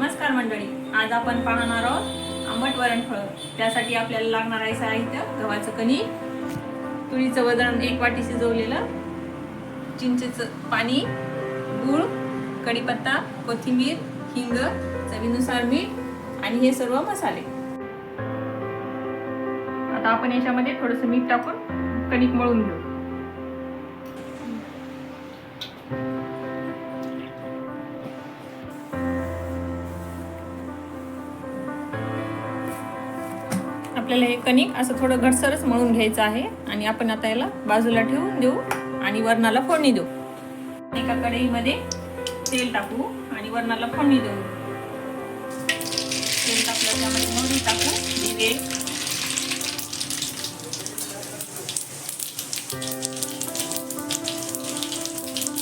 नमस्कार मंडळी आज आपण पाहणार आहोत आंबट वरणफळ त्यासाठी आपल्याला लागणार आहे साहित्य गव्हाचं कणिक तुरीचं वजन एक वाटी शिजवलेलं चिंचेचं पाणी गूळ कढीपत्ता कोथिंबीर हिंग चवीनुसार मीठ आणि हे सर्व मसाले. आता आपण याच्यामध्ये थोडंसं मीठ टाकून कणिक मळून घेऊ. आपल्याला हे कणिक असं थोडं घटसरच मळून घ्यायचं आहे. आणि आपण आता याला बाजूला ठेवून देऊ आणि वरणाला फोडणी देऊ. एका कढईमध्ये तेल टाकू आणि वरणाला फोडणी देऊ. तेल टाकलं त्यामध्ये मोहरी टाकू जिरे.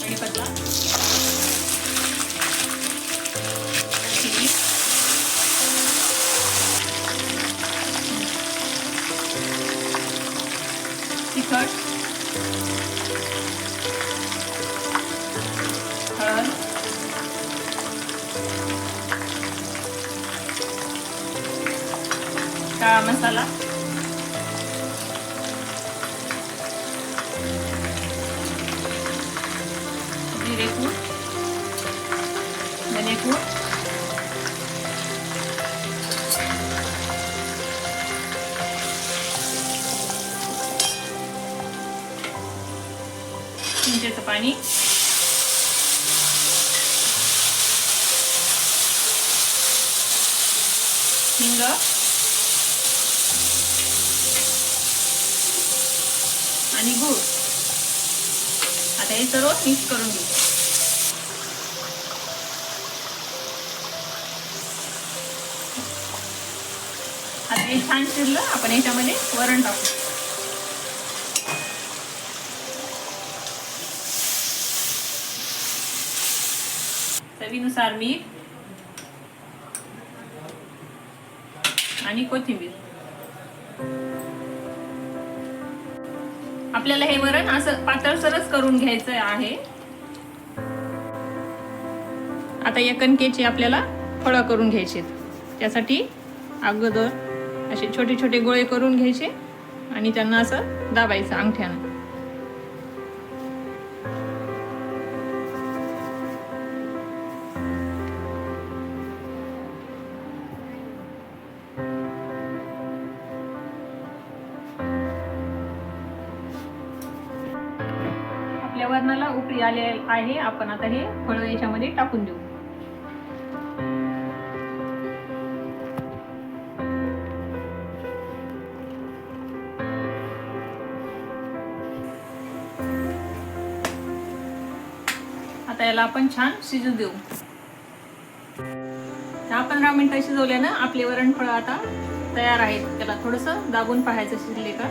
कढीपत्ता. तिखट हळद काळा मसाला जिरेपूड धनेपूड चिंचेचं पाणी. हिंग. आणि गूळ. आता हे सर्व मिक्स करून घेऊ. आता हे छान शिरलं आपण याच्यामध्ये वरण टाकू. चवीनुसार मीठ आणि कोथिंबीर. आपल्याला हे वरण असं पातळसरच करून घ्यायचं आहे. आता या कणकेची आपल्याला फळं करून घ्यायचे त्यासाठी अगोदर असे छोटे छोटे गोळे करून घ्यायचे आणि त्यांना असं दाबायचं अंगठ्यानं. पर्यावरणाला उपरी आले आहे. आपण आता हे फळं याच्यामध्ये टाकून देऊ. आता याला आपण छान शिजू देऊ. दहा पंधरा मिनिटं शिजवल्यानं आपले वरणफळं आता तयार आहेत. त्याला थोडंसं दाबून पाहायचं शिजले का?